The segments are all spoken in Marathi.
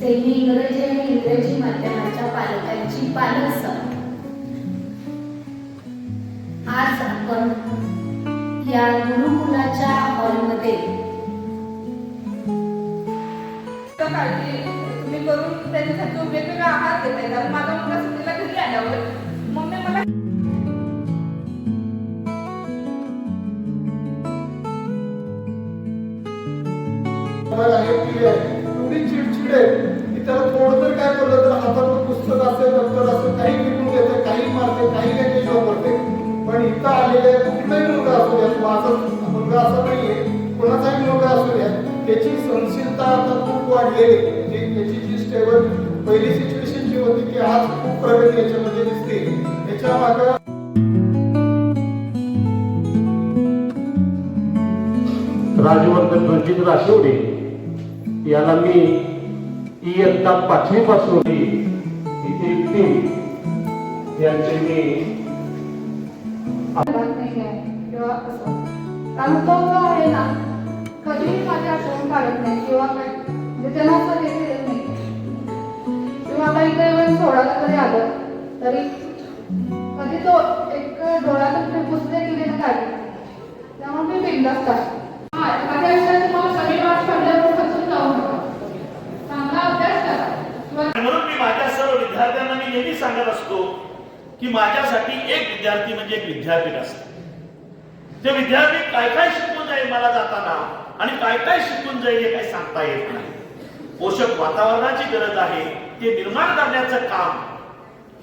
सेमी इंग्रजी आणि इंग्रजी माध्यमाच्या पालकांची पालक सभा. आज आपण या गुरुकुलाच्या हॉलमध्ये काळजी तुम्ही करून त्यांच्यासाठी वेगवेगळा आहार देत कारण माझा मुलगा सुट्टीला घरी आल्यावर मम्मी मला मला हे एवढी चिडचिड आहे. की त्याला थोडं तर काय बोललं तर हातात पुस्तक असेल दप्तर असेल काही विकून घेते काही मारते काही काही शो करते पण इथं आलेले कुठलाही मुलगा असू द्या माझा मुलगा असा नाहीये. कोणाचाही मुलगा असू द्या त्याची सहनशीलता आता खूप वाढलेली आहे. म्हणजे त्याची जी स्टेबल पहिली सिच्युएशन जी होती की आज खूप प्रगती याच्यामध्ये दिसते. त्याच्या मागं राजवर्धन रणजित राशिवडे याला मी इयत्ता पाचवी पासून इथे यांचे मी भाग किंवा असं. कारण तो आहे ना कधीही माझी आठवण काढत नाही किंवा काय म्हणजे त्याला असं देत नाही. किंवा आता इथे येऊन सोडायला कधी आलं तरी कधी तो एक डोळ्यातून ते पुसले गेले ना काय त्यामुळे मी बिंदास्त आहे. नेहमी सांगत असतो की माझ्यासाठी एक विद्यार्थी म्हणजे एक विद्यापीठ असते. ते विद्यार्थी काय काय शिकून जाईल मला जाताना आणि काय काय शिकून जाईल हे काही सांगता येत नाही. पोषक वातावरणाची गरज आहे ते निर्माण करण्याचं काम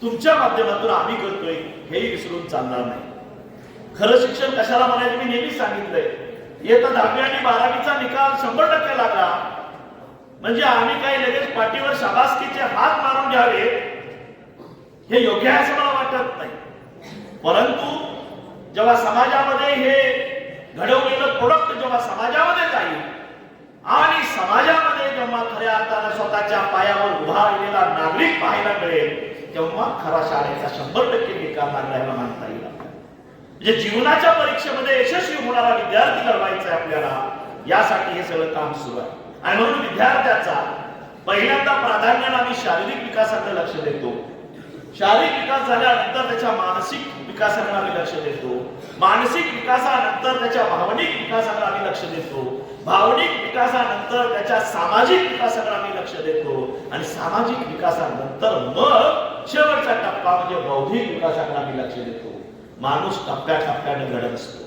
तुमच्या माध्यमातून आम्ही करतोय हेही विसरून चालणार नाही. खरं शिक्षण कशाला म्हणायचं? मी नेहमी सांगितलंय. येता दहावी आणि बारावीचा निकाल शंभर टक्के लागला. म्हणजे आम्ही काही लगेच पाठीवर शाबासकीचे हात मारून घ्यावे हे योग्य आहे असं मला वाटत नाही. परंतु जेव्हा समाजामध्ये हे घडवलेलं प्रोडक्ट जेव्हा समाजामध्ये जाईल आणि समाजामध्ये जेव्हा खऱ्या अर्थानं स्वतःच्या पायावर उभा राहिलेला नागरिक पाहायला मिळेल तेव्हा खरा शाळेचा शंभर टक्के निकाल लागला मानता येईल म्हणजे जीवनाच्या परीक्षेमध्ये यशस्वी होणारा विद्यार्थी घडवायचा आहे आपल्याला यासाठी हे सगळं काम सुरू आहे. आणि म्हणून विद्यार्थ्याचा पहिल्यांदा प्राधान्याने आम्ही शारीरिक विकासाकडे लक्ष देतो. शारीरिक विकास झाल्यानंतर त्याच्या मानसिक विकासाकडे आम्ही लक्ष देतो. मानसिक विकासानंतर त्याच्या भावनिक विकासाकडे आम्ही लक्ष देतो. भावनिक विकासानंतर त्याच्या सामाजिक विकासाकडे आम्ही लक्ष देतो. आणि सामाजिक विकासानंतर मग शेवटचा टप्पा म्हणजे बौद्धिक विकासाकडे आम्ही लक्ष देतो. माणूस टप्प्या टप्प्याने घडत असतो.